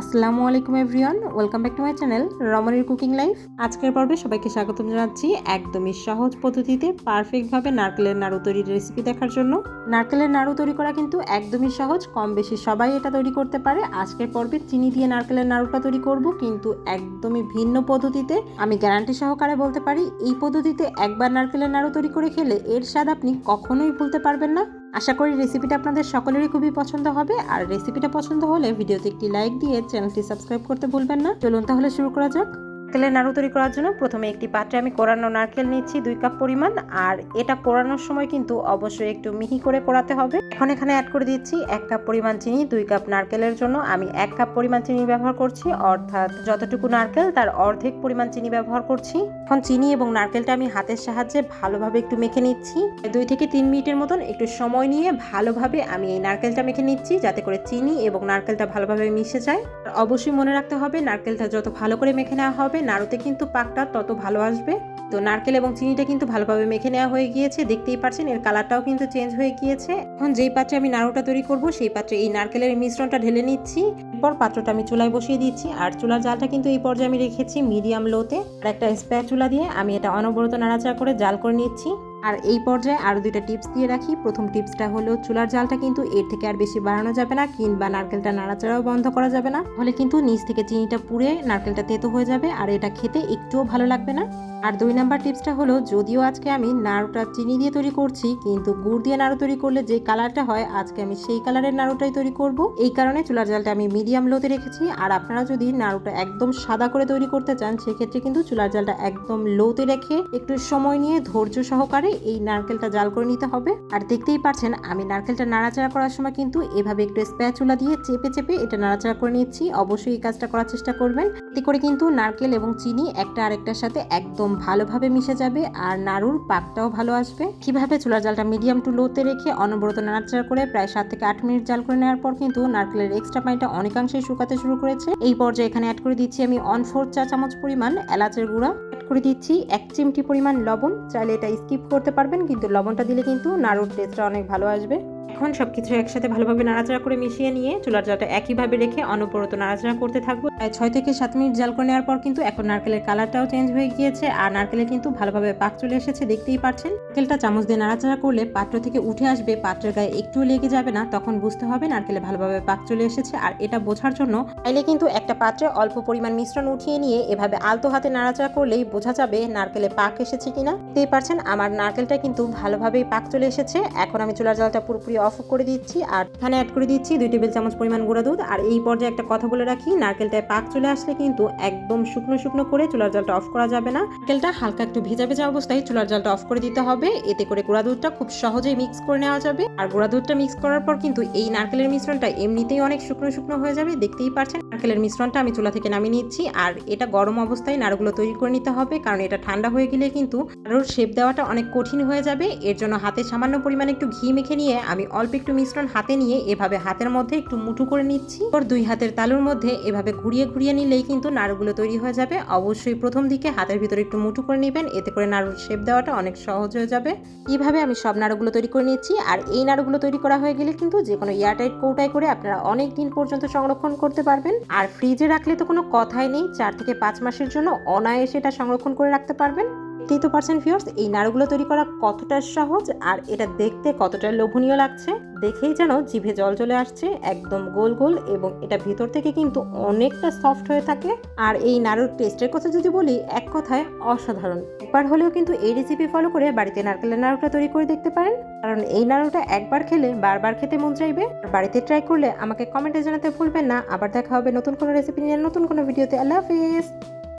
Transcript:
আসসালামু আলাইকুম everyone, welcome back to my channel রমণীর কুকিং লাইফ। আজকের পর্বে সবাইকে স্বাগতম জানাচ্ছি একদমই সহজ পদ্ধতিতে পারফেক্টভাবে নারকেলের নাড়ু তৈরির রেসিপি দেখার জন্য। নারকেলের নাড়ু তৈরি করা কিন্তু একদমই সহজ কম বেশি সবাই এটা তৈরি করতে পারে। আজকের পর্বে চিনি দিয়ে নারকেলের নাড়ুটা তৈরি করব কিন্তু একদমই ভিন্ন পদ্ধতিতে। আমি গ্যারান্টি সহকারে বলতে পারি, এই পদ্ধতিতে একবার নারকেলের নাড়ু তৈরি করে খেলে এর স্বাদ আপনি কখনোই ভুলতে পারবেন না। আশা করি রেসিপিটা আপনাদের সকলেরই খুবই পছন্দ হবে। আর রেসিপিটা পছন্দ হলে ভিডিওতে একটি লাইক দিয়ে চ্যানেলটি সাবস্ক্রাইব করতে ভুলবেন না। চলুন তাহলে শুরু করা যাক। নারকেলের নাড়ু তৈরি করার জন্য প্রথমে একটি পাত্রে আমি কোরানো নারকেল নিচ্ছি, দুই কাপ পরিমাণ, আর এটা কোরানোর সময় কিন্তু অবশ্যই একটু মিহি করে কোরাতে হবে। এখন এখানে অ্যাড করে দিচ্ছি এক কাপ পরিমাণ চিনি, দুই কাপ নারকেলের জন্য। আমি এক কাপ পরিমাণ চিনি ব্যবহার করছি, অর্থাৎ যতটুকু নারকেল তার অর্ধেক পরিমাণ চিনি ব্যবহার করছি। এখন চিনি এবং নারকেলটা আমি হাতের সাহায্যে ভালোভাবে একটু মেখে নিচ্ছি। দুই থেকে তিন মিনিটের মতন একটু সময় নিয়ে ভালোভাবে আমি এই নারকেলটা মেখে নিচ্ছি, যাতে করে চিনি এবং নারকেলটা ভালোভাবে মিশে যায়। অবশ্যই মনে রাখতে হবে, নারকেলটা যত ভালো করে মেখে নেওয়া হবে নাড়ুতে কিন্তু পাকটা তত ভালো আসবে। তো নারকেল এবং চিনিটা কিন্তু ভালোভাবে মেখে নেওয়া হয়ে গিয়েছে। দেখতেই পাচ্ছেন, এর কালারটাও কিন্তু চেঞ্জ হয়ে গিয়েছে। এখন যেই পাত্রে আমি নাড়ুটা তৈরি করব, সেই পাত্রে এই নারকেলের মিশ্রণটা ঢেলে নিচ্ছি। এরপর পাত্রটা আমি চুলায় বসিয়ে দিচ্ছি। আর চুলার জালটা কিন্তু এই পর্যায়ে আমি রেখেছি মিডিয়াম লোতে। আর একটা স্প্যাচুলা দিয়ে আমি এটা অনবরত নাড়াচাড়া করে জাল করে নিচ্ছি। আর এই পর্যায়ে আরও দুইটা টিপস দিয়ে রাখি। প্রথম টিপসটা হলো, চুলার জালটা কিন্তু এর থেকে আর বেশি বাড়ানো যাবে না, কিংবা নারকেলটা নাড়াচাড়াও বন্ধ করা যাবে না। হলে কিন্তু নিচ থেকে চিনিটা পুড়ে নারকেলটা তেতো হয়ে যাবে, আর এটা খেতে একটুও ভালো লাগবে না। আর দুই নাম্বার টিপসটা হলো, যদিও আজকে আমি নাড়ুটা চিনি দিয়ে তৈরি করছি, কিন্তু গুড় দিয়ে নাড়ু তৈরি করলে যে কালারটা হয়, আজকে আমি সেই কালারের নাড়ুটাই তৈরি করব। এই কারণে চুলার জালটা আমি মিডিয়াম লোতে রেখেছি, আর আপনারা যদি নাড়ুটা একদম সাদা করে তৈরি করতে চান, সেক্ষেত্রে কিন্তু চুলার জালটা একদম লোতে রেখে একটু সময় নিয়ে ধৈর্য সহকারে এই নারকেলটা জাল করে নিতে হবে। আর দেখতেই পাচ্ছেন, আমি নারকেলটা নাড়াচাড়া করার সময় কিন্তু এভাবে একটু স্প্যাচুলা দিয়ে চেপে চেপে এটা নাড়াচাড়া করে নিচ্ছি। অবশ্যই এই কাজটা করার চেষ্টা করবেন। এতে করে কিন্তু নারকেল এবং চিনি একটা আরেকটার সাথে একদম ভালোভাবে মিশে যাবে আর নাড়ুর পাকটাও ভালো আসবে। কীভাবে চুলার জালটা মিডিয়াম টু লোতে রেখে অনবরত নাড়াচাড়া করে প্রায় সাত থেকে আট মিনিট জাল করে নেওয়ার পর কিন্তু নারকেলের এক্সট্রা পানিটা অনেকাংশেই শুকাতে শুরু করেছে। এই পর্যায়ে এখানে অ্যাড করে দিচ্ছি আমি অন ফোর চা চামচ পরিমাণ এলাচের গুঁড়া। অ্যাড করে দিচ্ছি এক চিমটি পরিমাণ লবণ। চাইলে এটা স্কিপ করতে পারবেন, কিন্তু লবণটা দিলে কিন্তু নাড়ুর টেস্টটা অনেক ভালো আসবে। এখন সবকিছু একসাথে ভালোভাবে নাড়াচাড়া করে মিশিয়ে নিয়ে চুলার জলটা একইভাবে রেখে অনবরত নাড়াচাড়া করতে থাকব। ছয় থেকে সাত মিনিট জাল করে নেওয়ার পর কিন্তু এখন নারকেলের কালারটাও চেঞ্জ হয়ে গিয়েছে আর নারকেলে কিন্তু ভালোভাবে পাক চলে এসেছে, দেখতেই পাচ্ছেন। নারকেলটা চামচ দিয়ে নাড়াচাড়া করলে পাত্র থেকে উঠে আসবে, পাত্রের গায়ে একটু লেগে যাবে না, তখন বুঝতে হবে নারকেলে ভালোভাবে পাক চলে এসেছে আর এটা বোঝার জন্য চাইলে কিন্তু একটা পাত্রে অল্প পরিমাণ মিশ্রণ উঠিয়ে নিয়ে এভাবে আলতো হাতে নাড়াচাড়া করলেই বোঝা যাবে নারকেলে পাক এসেছে কিনা। দেখতেই পাচ্ছেন আমার নারকেলটা কিন্তু ভালোভাবেই পাক চলে এসেছে। এখন আমি চুলার জলটা পুরোপুরি অফ করে দিচ্ছি আর এখানে অ্যাড করে দিচ্ছি দুই টেবিল চামচ পরিমাণ গুঁড়া দুধ। আর এই পর্যায়ে একটা কথা বলে রাখি, নারকেলটায় পাক চলে আসলে কিন্তু একদম শুকনো শুকনো করে চুলার জলটা অফ করা যাবে না। নারকেলটা হালকা একটু ভেজা ভেজা অবস্থায় চুলার জলটা অফ করে দিতে হবে, এতে করে গুঁড়া দুধটা খুব সহজেই মিক্স করে নেওয়া যাবে। আর গুঁড়া দুধটা মিক্স করার পর কিন্তু এই নারকেলের মিশ্রণটা এমনিতেই অনেক শুকনো শুকনো হয়ে যাবে, দেখতেই পাচ্ছেন। নারকেলের মিশ্রণটা আমি চুলা থেকে নামিয়ে নিচ্ছি। আর এটা গরম অবস্থায় নাড়ুগুলো তৈরি করে নিতে হবে, কারণ এটা ঠান্ডা হয়ে গেলে কিন্তু নাড়ুর শেপ দেওয়াটা অনেক কঠিন হয়ে যাবে। এর জন্য হাতে সামান্য পরিমাণে একটু ঘি মেখে নিয়ে আমি অল্প একটু মিশ্রণ হাতে নিয়ে এভাবে হাতের মধ্যে একটু মুঠু করে নিচ্ছি। ওর দুই হাতের তালুর মধ্যে এভাবে ঘুরিয়ে ঘুরিয়ে নিলেই কিন্তু নাড়ুগুলো তৈরি হয়ে যাবে। অবশ্যই প্রথম দিকে হাতের ভিতরে একটু মুঠু করে নেবেন, এতে করে নাড়ুর শেপ দেওয়াটা অনেক সহজ হয়ে যাবে। এইভাবে আমি সব নাড়ুগুলো তৈরি করে নিচ্ছি। আর এই নাড়ুগুলো তৈরি করা হয়ে গেলে কিন্তু যে কোনো এয়ারটাইট কৌটায় করে আপনারা অনেক দিন পর্যন্ত সংরক্ষণ করতে পারবেন। আর ফ্রিজে রাখলে তো কোনো কথাই নেই। চার থেকে পাঁচ মাসের জন্য অনায়াসে এটা সংরক্ষণ করে রাখতে পারবেন। দেখতেই তো পারছেন ফিওর্স এই নাড়ুগুলো তৈরি করা কতটা সহজ আর এটা দেখতে কতটা লোভনীয় লাগছে দেখেই যেন জিভে জল চলে আসছে, একদম গোল গোল এবং এটা ভিতর থেকে কিন্তু অনেকটা সফট হয়ে থাকে। আর এই নাড়ুর টেস্টের কথা যদি বলি, এক কথায় অসাধারণ। একবার হলেও কিন্তু এই রেসিপি ফলো করে বাড়িতে নারকেলের নাড়ুটা তৈরি করে দেখতে পারেন। কারণ এই নাড়ুটা একবার খেলে বারবার খেতে মন চাইবে। আর বাড়িতে ট্রাই করলে আমাকে কমেন্টে জানাতে ভুলবেন না। আবার দেখা হবে নতুন কোনো রেসিপি নিয়ে, নতুন কোনো ভিডিওতে আল্লাহ হাফিজ!